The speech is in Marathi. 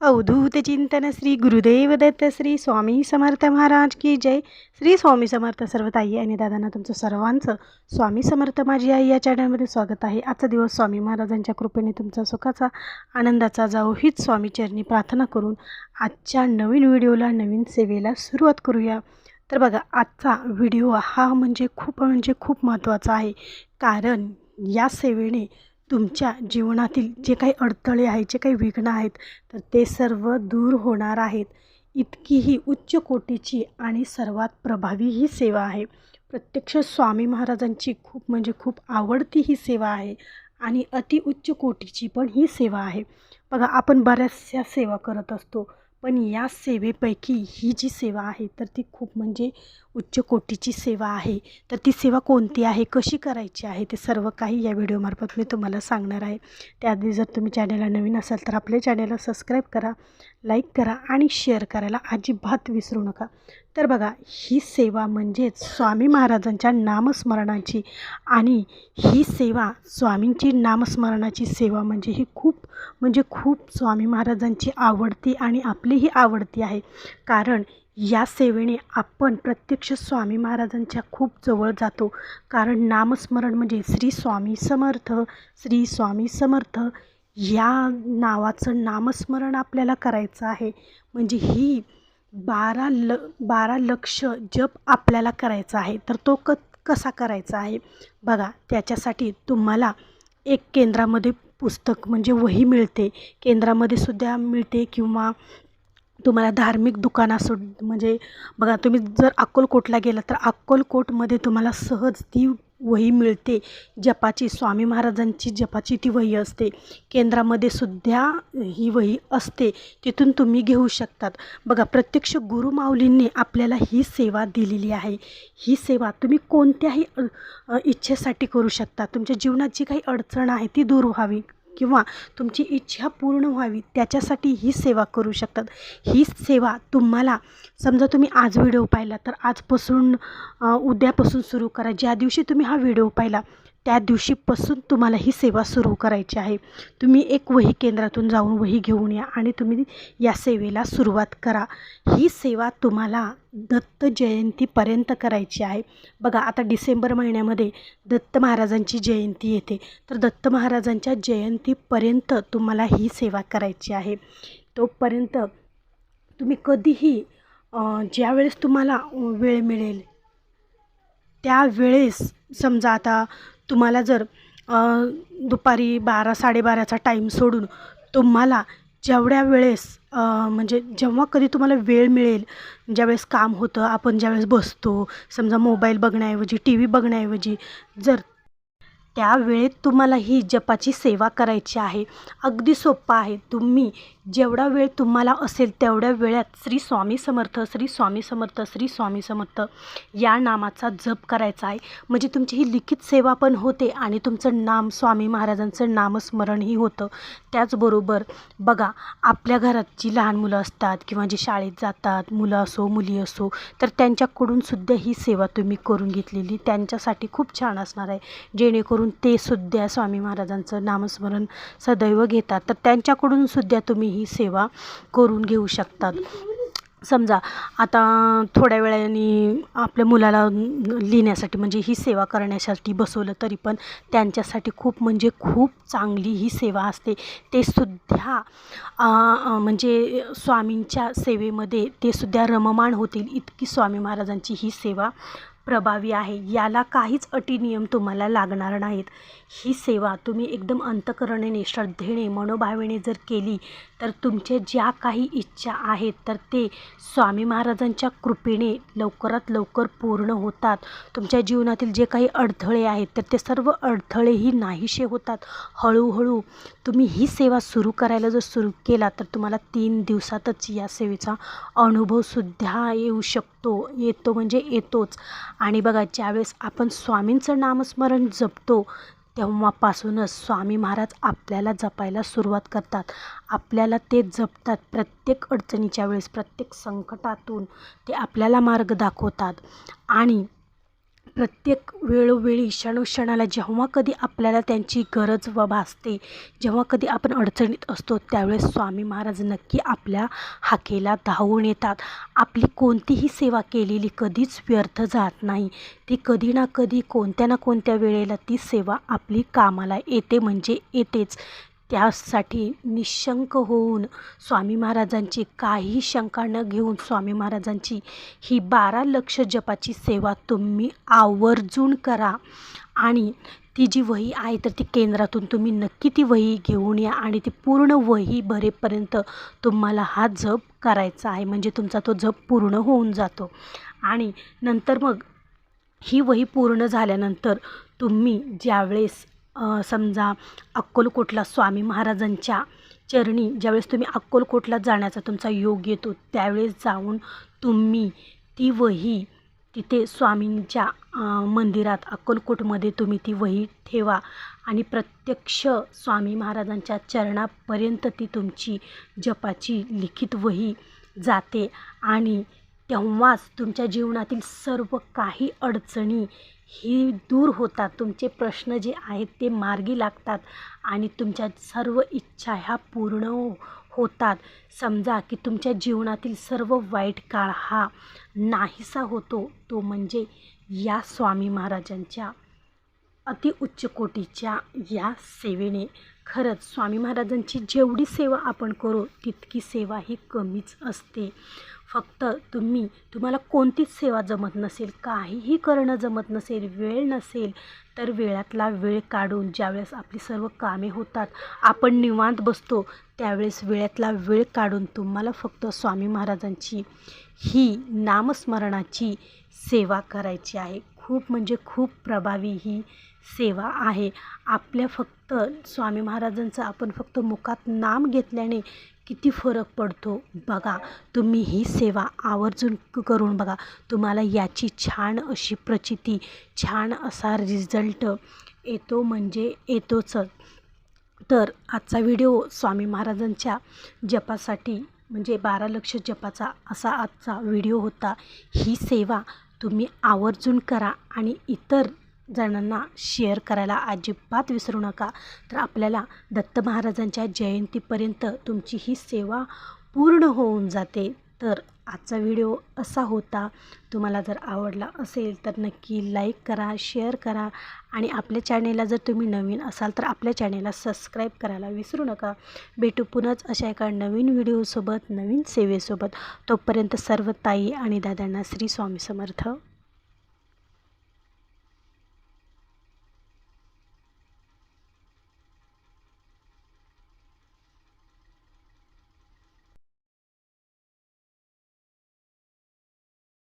अवधूत चिंतन श्री गुरुदेव दत्त श्री स्वामी समर्थ महाराज की जय. श्री स्वामी समर्थ सर्व ताई आणि दादांना तुमचं सर्वांचं स्वामी समर्थ माझी आई या चॅनलमध्ये स्वागत आहे. आजचा दिवस स्वामी महाराजांच्या कृपेने तुमचा सुखाचा आनंदाचा जाओ हीच स्वामीचरणी प्रार्थना करून आजच्या नवीन व्हिडिओला नवीन सेवेला सुरुवात करूया. तर बघा आजचा व्हिडिओ हा म्हणजे खूप म्हणजे खूप महत्त्वाचा आहे. कारण या सेवेने तुमच्या जीवनातील जे काही अडथळे आहेत जे काही विघ्न आहेत तर ते सर्व दूर होणार आहेत. इतकी ही उच्च कोटीची आणि सर्वात प्रभावी ही सेवा आहे. प्रत्यक्ष स्वामी महाराजांची खूप म्हणजे खूप आवडती ही सेवा आहे आणि अति उच्च कोटीची पण ही सेवा आहे. बघा आपण बऱ्याचशा सेवा करत असतो पण या सेवेपैकी ही जी सेवा आहे तर ती खूप म्हणजे उच्च कोटीची सेवा आहे तर ती सेवा कोणती आहे कशी करायची आहे ते सर्व काही या व्हिडिओमार्फत मी तुम्हाला सांगणार आहे. त्याआधी जर तुम्ही चॅनलला नवीन असाल तर आपल्या चॅनलला सबस्क्राईब करा लाईक करा आणि शेअर करायला अजिबात विसरू नका. तर बघा ही सेवा म्हणजेच स्वामी महाराजांच्या नामस्मरणाची आणि ही सेवा स्वामींची नामस्मरणाची सेवा म्हणजे ही खूप म्हणजे खूप स्वामी महाराजांची आवडती आणि आपलीही आवडती आहे. कारण या सेवेने आपण प्रत्यक्ष स्वामी महाराजांच्या खूप जवळ जातो. कारण नामस्मरण म्हणजे श्री स्वामी समर्थ श्री स्वामी समर्थ या नावाचं नामस्मरण आपल्याला करायचं आहे. म्हणजे ही बारा ल बारा लक्ष जप आपल्याला करायचा आहे. तर तो क कसा करायचा आहे? बघा त्याच्यासाठी तुम्हाला एक केंद्रामध्ये पुस्तक म्हणजे वही मिळते. केंद्रामध्ये सुद्धा मिळते किंवा तुम्हाला धार्मिक दुकानासु म्हणजे बघा तुम्ही जर अक्कलकोटला गेला तर अक्कलकोटमध्ये तुम्हाला सहज ती वही मिळते. जपाची स्वामी महाराजांची जपाची ती वही असते. केंद्रामध्ये सुद्धा ही वही असते. तिथून तुम्ही घेऊ शकतात. बघा प्रत्यक्ष गुरुमाऊलींनी आपल्याला ही सेवा दिलेली आहे. ही सेवा तुम्ही कोणत्याही इच्छेसाठी करू शकता. तुमच्या जीवनात जी काही अडचण आहे ती दूर व्हावी. किंवा तुमची इच्छा पूर्ण व्हावी त्याच्यासाठी ही सेवा करू शकतात. ही सेवा तुम्हाला समजा तुम्ही आज व्हिडिओ पाहिला तर आजपासून उद्यापासून सुरू करा. ज्या दिवशी तुम्ही हा व्हिडिओ पाहिला त्या दिवशीपासून तुम्हाला ही सेवा सुरू करायची आहे. तुम्ही एक वही केंद्रातून जाऊन वही घेऊन या आणि तुम्ही या सेवेला सुरुवात करा. ही सेवा तुम्हाला दत्त जयंतीपर्यंत करायची आहे. बघा आता डिसेंबर महिन्यामध्ये दत्त महाराजांची जयंती येते. तर दत्त महाराजांच्या जयंतीपर्यंत तुम्हाला ही सेवा करायची आहे. तोपर्यंत तुम्ही कधीही ज्यावेळेस तुम्हाला वेळ मिळेल त्यावेळेस समजा आता तुम्हाला जर दुपारी बारा साडेबाराचा टाईम सोडून तुम्हाला जेवढ्या वेळेस म्हणजे जेव्हा कधी तुम्हाला वेळ मिळेल ज्यावेळेस काम होतं आपण ज्यावेळेस बसतो समजा मोबाईल बघण्याऐवजी टी व्ही बघण्याऐवजी जर त्यावेळेत तुम्हाला ही जपाची सेवा करायची आहे. अगदी सोप्पा आहे. तुम्ही जेवढा वेळ तुम्हाला असेल तेवढ्या वेळात श्री स्वामी समर्थ श्री स्वामी समर्थ श्री स्वामी समर्थ या नामाचा जप करायचा आहे. म्हणजे तुमची ही लिखित सेवा पण होते आणि तुमचं नाम स्वामी महाराजांचं नामस्मरणही होतं. त्याचबरोबर बघा आपल्या घरात जी लहान मुलं असतात किंवा जी शाळेत जातात मुलं असो मुली असो तर त्यांच्याकडून सुद्धा ही सेवा तुम्ही करून घेतलेली त्यांच्यासाठी खूप छान असणार आहे. जेणेकरून ते सुद्धा स्वामी महाराजांचं नामस्मरण सदैव घेतात. तर त्यांच्याकडून सुद्धा तुम्ही ही सेवा करून घेऊ शकतात. समजा आता थोड्या वेळाने आपल्या मुलाला लिहिण्यासाठी म्हणजे ही सेवा करण्यासाठी बसवलं तरी पण त्यांच्यासाठी खूप म्हणजे खूप चांगली ही सेवा असते. ते सुद्धा म्हणजे स्वामींच्या सेवेमध्ये ते सुद्धा रममाण होतील इतकी स्वामी महाराजांची ही सेवा प्रभावी आहे. याला काहीच अटी नियम तुम्हाला लागणार नाहीत. ही सेवा तुम्ही एकदम अंतकरणेने श्रद्धेने मनोभावेने जर केली तर तुमचे ज्या काही इच्छा आहेत तर ते स्वामी महाराजांच्या कृपेने लवकरात लवकर पूर्ण होतात. तुमच्या जीवनातील जे काही अडथळे आहेत तर ते सर्व अडथळेही नाहीसे होतात. हळूहळू तुम्ही ही सेवा सुरू करायला जर सुरू केला तर तुम्हाला तीन दिवसातच या सेवेचा अनुभवसुद्धा येऊ शकतो. येतो म्हणजे येतोच. आणि बघा ज्यावेळेस आपण स्वामींचं नामस्मरण जपतो तेव्हापासूनच स्वामी महाराज आपल्याला जपायला सुरुवात करतात. आपल्याला ते जपतात प्रत्येक अडचणीच्या वेळेस प्रत्येक संकटातून ते आपल्याला मार्ग दाखवतात. आणि प्रत्येक वेळोवेळी क्षणोक्षणाला जेव्हा कधी आपल्याला त्यांची गरज व भासते जेव्हा कधी आपण अडचणीत असतो त्यावेळेस स्वामी महाराज नक्की आपल्या हाकेला धावून येतात. आपली कोणतीही सेवा केलेली कधीच व्यर्थ जात नाही. ती कधी ना कधी कोणत्या ना कोणत्या वेळेला ती सेवा आपली कामाला येते म्हणजे येतेच. त्यासाठी निशंक होऊन स्वामी महाराजांची काही शंका न घेऊन स्वामी महाराजांची ही बारा लक्ष जपाची सेवा तुम्ही आवर्जून करा. आणि ती जी वही आहे तर ती केंद्रातून तुम्ही नक्की ती वही घेऊन या आणि ती पूर्ण वही भरेपर्यंत तुम्हाला हा जप करायचा आहे. म्हणजे तुमचा तो जप पूर्ण होऊन जातो. आणि नंतर मग ही वही पूर्ण झाल्यानंतर तुम्ही ज्यावेळेस समजा अक्कलकोटला स्वामी महाराजांच्या चरणी ज्यावेळेस तुम्ही अक्कलकोटला जाण्याचा तुमचा योग येतो त्यावेळेस जाऊन तुम्ही ती वही तिथे स्वामींच्या मंदिरात अक्कलकोटमध्ये तुम्ही ती वही ठेवा आणि प्रत्यक्ष स्वामी महाराजांच्या चरणापर्यंत ती तुमची जपाची लिखित वही जाते आणि तेव्हाच तुमच्या जीवनातील सर्व काही अडचणी ही दूर होतात. तुमचे प्रश्न जे आहेत ते मार्गी लागतात आणि तुमच्या सर्व इच्छा ह्या पूर्ण होतात. समजा की तुमच्या जीवनातील सर्व वाईट काळ हा नाहीसा होतो तो म्हणजे या स्वामी महाराजांच्या अतिउच्च कोटीच्या या सेवेने. खरंच स्वामी महाराजांची जेवढी सेवा आपण करू तितकी सेवा ही कमीच असते. फक्त तुम्ही तुम्हाला कोणतीच सेवा जमत नसेल काहीही करणं जमत नसेल वेळ नसेल तर वेळातला वेळ काढून ज्यावेळेस आपली सर्व कामे होतात आपण निवांत बसतो त्यावेळेस वेळातला वेळ काढून तुम्हाला फक्त स्वामी महाराजांची ही नामस्मरणाची सेवा करायची आहे. खूप म्हणजे खूप प्रभावी ही सेवा आहे. आपल्या फक्त स्वामी महाराजांचं आपण फक्त मुखात नाम घेतल्याने किती फरक पडतो बघा. तुम्ही ही सेवा आवर्जून करून बघा. तुम्हाला याची छान अशी प्रचिती छान असा रिझल्ट येतो म्हणजे येतोच. तर आजचा व्हिडिओ स्वामी महाराजांच्या जपासाठी म्हणजे बारा लक्ष जपाचा असा आजचा व्हिडिओ होता. ही सेवा तुम्ही आवर्जून करा आणि इतर जणांना शेअर करायला अजिबात विसरू नका. तर आपल्याला दत्त महाराजांच्या जयंतीपर्यंत तुमची ही सेवा पूर्ण होऊन जाते. तर आजचा व्हिडिओ असा होता. तुम्हाला जर आवडला असेल तर नक्की लाईक करा शेअर करा आणि आपल्या चॅनेलला जर तुम्ही नवीन असाल तर आपल्या चॅनेलला सबस्क्राईब करायला विसरू नका. भेटू पुन्हाच अशा एका नवीन व्हिडिओसोबत नवीन सेवेसोबत. तोपर्यंत सर्व ताई आणि दादांना श्री स्वामी समर्थ.